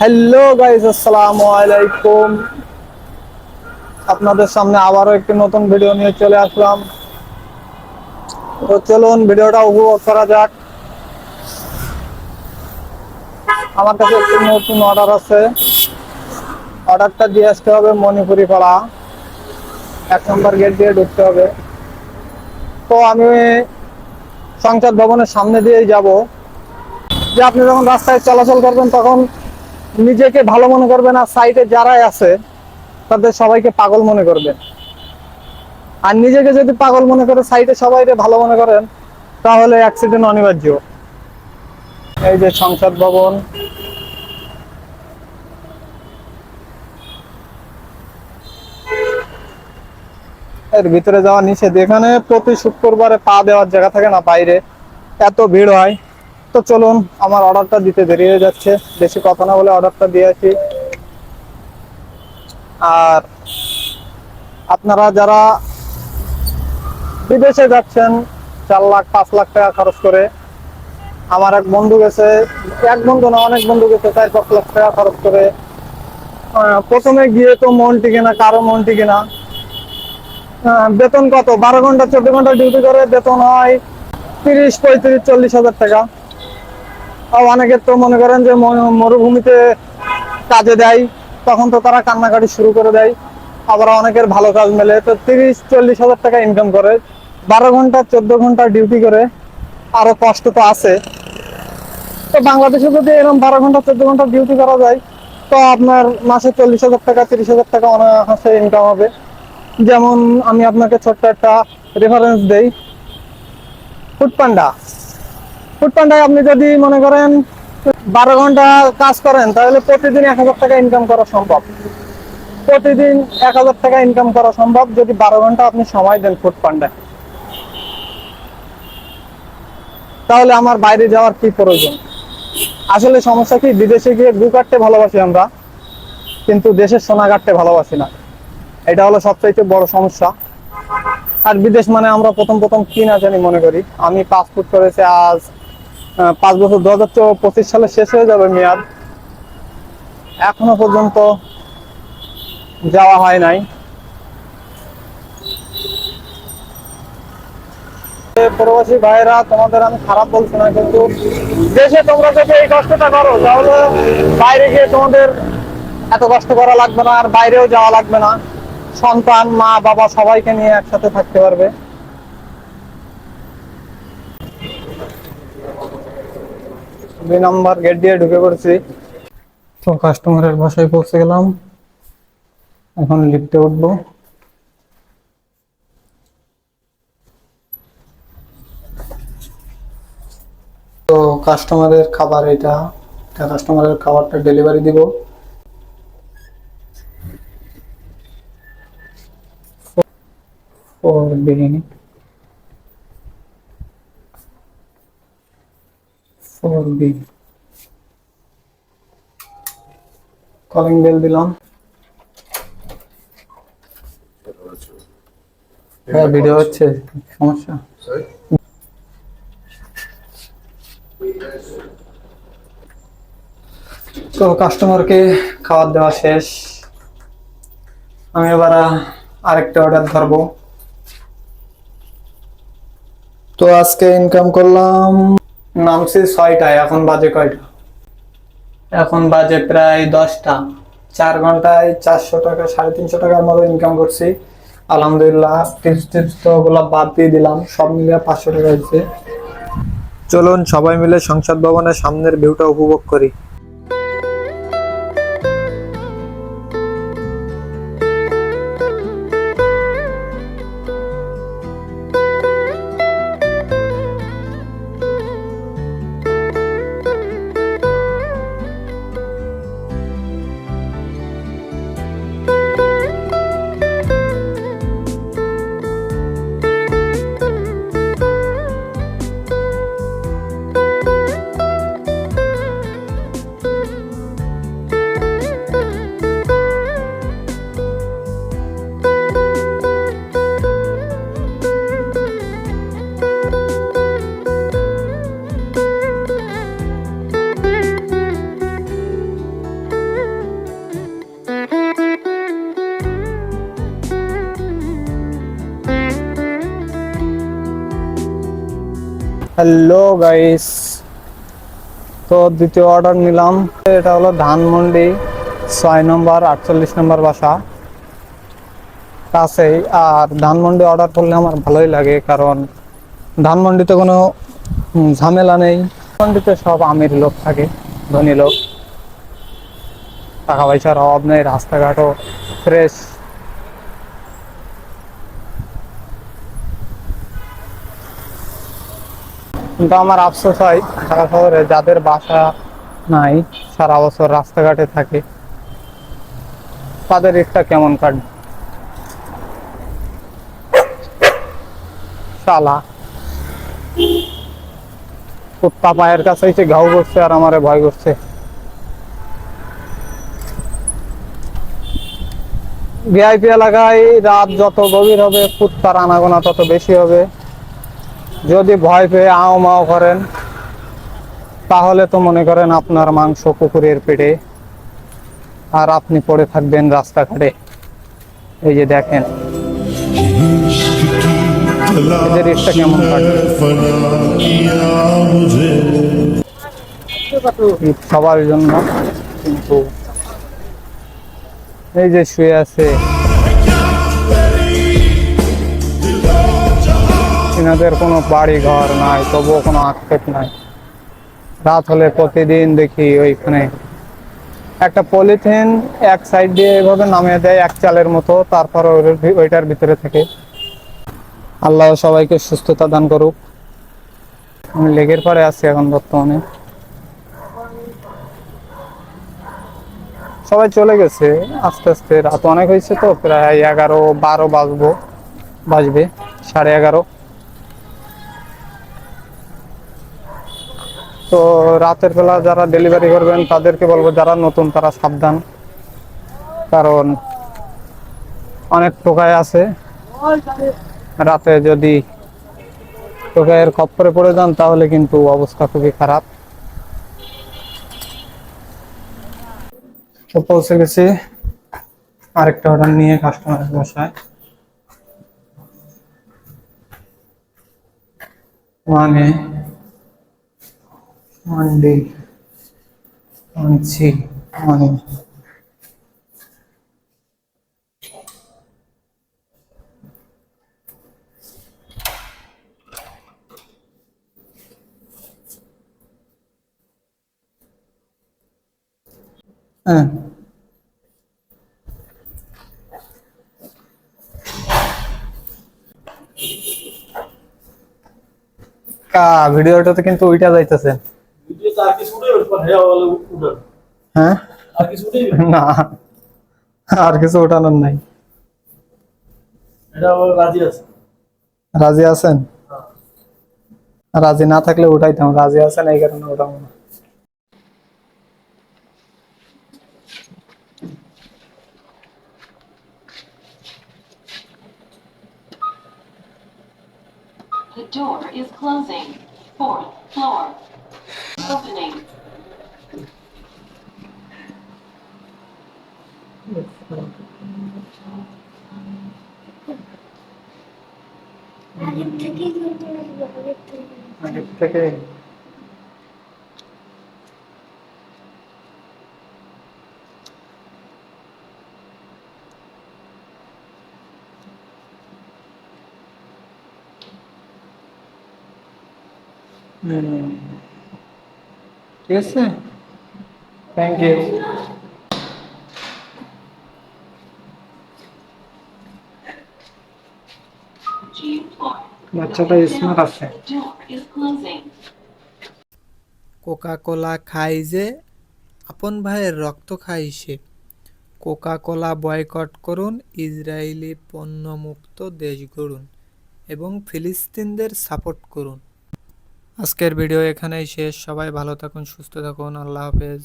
Hello guys আসসালামু আলাইকুম। আপনাদের সামনে আবারও একটি নতুন ভিডিও নিয়ে চলে আসলাম। তো চলুন ভিডিওটা উপভোগ করা যাক। আমার কাছে একটি নতুন অর্ডার আছে। অর্ডারটা দিয়ে আসতে হবে মণিপুরি পাড়া এক নম্বর গেট দিয়ে ঢুকতে হবে। তো আমি সংসদ ভবনের সামনে দিয়েই যাব। যে আপনি যখন রাস্তায় চলাচল করবেন, তখন নিজেকে ভালো মনে করবে না সাইডে যারাই আছে, তাদের সবাইকে পাগল মনে করবে। আর নিজেকে যদি পাগল মনে করে সাইডে সবাইকে ভালো মনে করেন, তাহলে অ্যাক্সিডেন্ট অনিবার্য। এই যে সংসদ ভবন। এর ভিতরে যাওয়া নিষেধ। এখানে প্রতি শুক্রবারে পা দেওয়ার জায়গা থাকে না, বাইরে। এত ভিড় হয়। তো চলুন, আমার অর্ডারটা দিতে দেরি হয়ে যাচ্ছে। বেশি কথা না বলে অর্ডারটা দিয়ে আসি। আর আপনারা যারা বিদেশে যাচ্ছেন, চার লাখ, পাঁচ লাখ টাকা খরচ করে, আমার এক বন্ধু গেছে, এক বন্ধু না, অনেক বন্ধু গেছে, চার পাঁচ লাখ টাকা খরচ করে। প্রথমে গিয়ে তো মন টিকে না, কারও মন টিকে না। বেতন কত? বারো ঘণ্টা, চোদ্দ ঘণ্টা ডিউটি করে, বেতন হয় তিরিশ, পঁয়ত্রিশ, চল্লিশ হাজার টাকা। আর অনেকের তো মনে করেন যে মরুভূমিতে কাজে দেয়, তখন তো তারা কান্নাকাটি শুরু করে দেয়। আবার অনেকের ভালো কাজ মেলে, তো তিরিশ, চল্লিশ হাজার টাকা ইনকাম করে। বারো ঘণ্টা, চোদ্দ ঘণ্টা ডিউটি করে, আরও কষ্ট তো আছে। তো বাংলাদেশে যদি এরকম বারো ঘণ্টা, চোদ্দ ঘণ্টা ডিউটি করা যায়, তো আপনার মাসে চল্লিশ হাজার টাকা, তিরিশ হাজার টাকা অনায়াসে ইনকাম হবে। যেমন আমি আপনাকে ছোট্ট একটা রেফারেন্স দেই। ফুডপান্ডা ফুডপান্ডায় আপনি যদি মনে করেন বারো ঘণ্টা কাজ করেন, তাহলে প্রতিদিন এক হাজার টাকা ইনকাম করা সম্ভব। প্রতিদিন এক হাজার টাকা ইনকাম করা সম্ভব যদি বারো ঘণ্টা আপনি সময় দেন ফুডপান্ডায় তাহলে আমার বাইরে যাওয়ার কি প্রয়োজন? আসলে সমস্যা কি, বিদেশে গিয়ে গু কাটতে ভালোবাসি আমরা, কিন্তু দেশের সোনা কাটতে ভালোবাসি না। এটা হলো সবচাইতে বড় সমস্যা। আর বিদেশ মানে আমরা প্রথম প্রথম কি না জানি মনে করি। আমি পাসপোর্ট করেছি আজ পাঁচ বছর, দু হাজার পঁচিশ সালে শেষ হয়ে যাবে মেয়াদ। এখনও পর্যন্ত যাওয়া হয় নাই। প্রবাসী ভাইরা তোমাদের আমি খারাপ বলছি না, কিন্তু দেশে তোমরা যদি এই কষ্টটা করো, তাহলে বাইরে গিয়ে তোমাদের এত কষ্ট করা লাগবে না, আর বাইরেও যাওয়া লাগবে না। সন্তান, মা, বাবা সবাইকে নিয়ে একসাথে থাকতে পারবে। দুই নম্বর গেট দিয়ে ঢুকে পড়েছি। তো কাস্টমারের বাসায় পৌঁছে গেলাম। এখন লিফটে উঠবো। তো কাস্টমারের খাবার এটা। কাস্টমারের খাবারটা ডেলিভারি দিব। Four biryani. Four B calling bell দিলাম। হ্যাঁ ভিডিও হচ্ছে। সমস্যা? তো কাস্টমারকে খাবার দেওয়া শেষ। আমি এবার আরেকটা অর্ডার ধরবো। তো আজকে ইনকাম করলাম নামছি ছয়টায়, এখন বাজে কয়টা? এখন বাজে প্রায় দশটা। চার ঘন্টায় চারশো টাকা, সাড়ে তিনশো টাকার মতো ইনকাম করছি। আলহামদুলিল্লাহ টিপস টিপস তো ওগুলো বাদ দিয়ে দিলাম, সব মিলিয়ে পাঁচশো টাকা হয়েছে। চলুন সবাই মিলে সংসদ ভবনের সামনের ভিউটা উপভোগ করি। হ্যালো গাইস তো দ্বিতীয় অর্ডার নিলাম। এটা হলো ধানমন্ডি ছয় নম্বর, আটচল্লিশ নম্বর বাসা। কাছেই। আর ধানমন্ডি অর্ডার করলে আমার ভালোই লাগে, কারণ ধানমন্ডিতে কোনো ঝামেলা নেই। ধানমন্ডিতে সব আমির লোক থাকে, ধনী লোক। টাকা পয়সার অভাব নেই, রাস্তাঘাটও ফ্রেশ কিন্তু আমার আফসোস হয় ঢাকা শহরে যাদের বাসা নাই সারা বছর রাস্তাঘাটে থাকে, তাদের একটা কেমন কাটবে? শালা কুত্তা পায়ের কাছে এসে ঘাউ করছে আর আমারে ভয় করছে। ভিআইপি এলাকায় রাত যত গভীর হবে, কুত্তার আনাগোনা তত বেশি হবে। যদি ভয় পেয়ে আও মাও করেন, তাহলে তো মনে করেন আপনার মাংস পুকুরের পেটে। আর আপনি পড়ে থাকবেন রাস্তাঘাটে। এই যে দেখেন। কেমন সবার জন্য। কিন্তু এই যে শুয়ে আছে। এনাদের কোনো বাড়ি ঘর নাই, তবুও কোনো আক্ষেপ নাই। রাত হলে প্রতিদিন দেখি ওইখানে একটা পলিথিন এক সাইড দিয়ে এভাবে নামিয়ে দেয়, এক চালের মতো, তারপর ওইটার ভিতরে থেকে। আল্লাহ সবাইকে সুস্থতা দান করুক। আমি লেগের পরে আছি এখন বর্তমানে। সবাই চলে গেছে, আস্তে আস্তে। রাত অনেক হয়েছে তো, প্রায় এগারো, বারো বাজবো, বাজবে, সাড়ে এগারো। তো রাতের বেলা যারা ডেলিভারি করবেন, তাদেরকে বলব যারা নতুন, তারা সাবধান। কারণ অনেক টোকায় আছে। রাতে যদি টোকায়ের খপ্পরে পড়ে যান, তাহলে কিন্তু অবস্থা খুবই খারাপ। তো পৌঁছে গেছি। আরেকটা অর্ডার নিয়ে কাস্টমারের বসায়। মানে মান্ডি আনছি মানে হ্যাঁ কা ভিডিওটাতে কিন্তু ওইটা যাইতেছে। ভিডিও তো আর কিছু উঠে উঠবে হ্যাঁ বলে উঠে হ্যাঁ আর কিছু উঠে না আর কিছু ওঠানোর নাই এটা আমার রাজি আছে রাজি আছেন রাজি না থাকলে উঠাইতাম রাজি আছেন এই কারণে উঠাবো না The door is closing. Fourth floor. Opening. আগের থেকেই কিন্তু আগের থেকে আগের থেকে হুম। ঠিক আছে? থ্যাংক ইউ বাচ্চাটা স্মার্ট আছে. কোকা কোলা খাই যে আপন ভাইয়ের রক্ত খাই সে। কোকা কোলা বয়কট করুন ইসরায়েলি পণ্যমুক্ত দেশ গড়ুন এবং ফিলিস্তিনদের সাপোর্ট করুন। আজকের ভিডিও এখানেই শেষ। সবাই ভালো থাকুন সুস্থ থাকুন। আল্লাহ হাফেজ।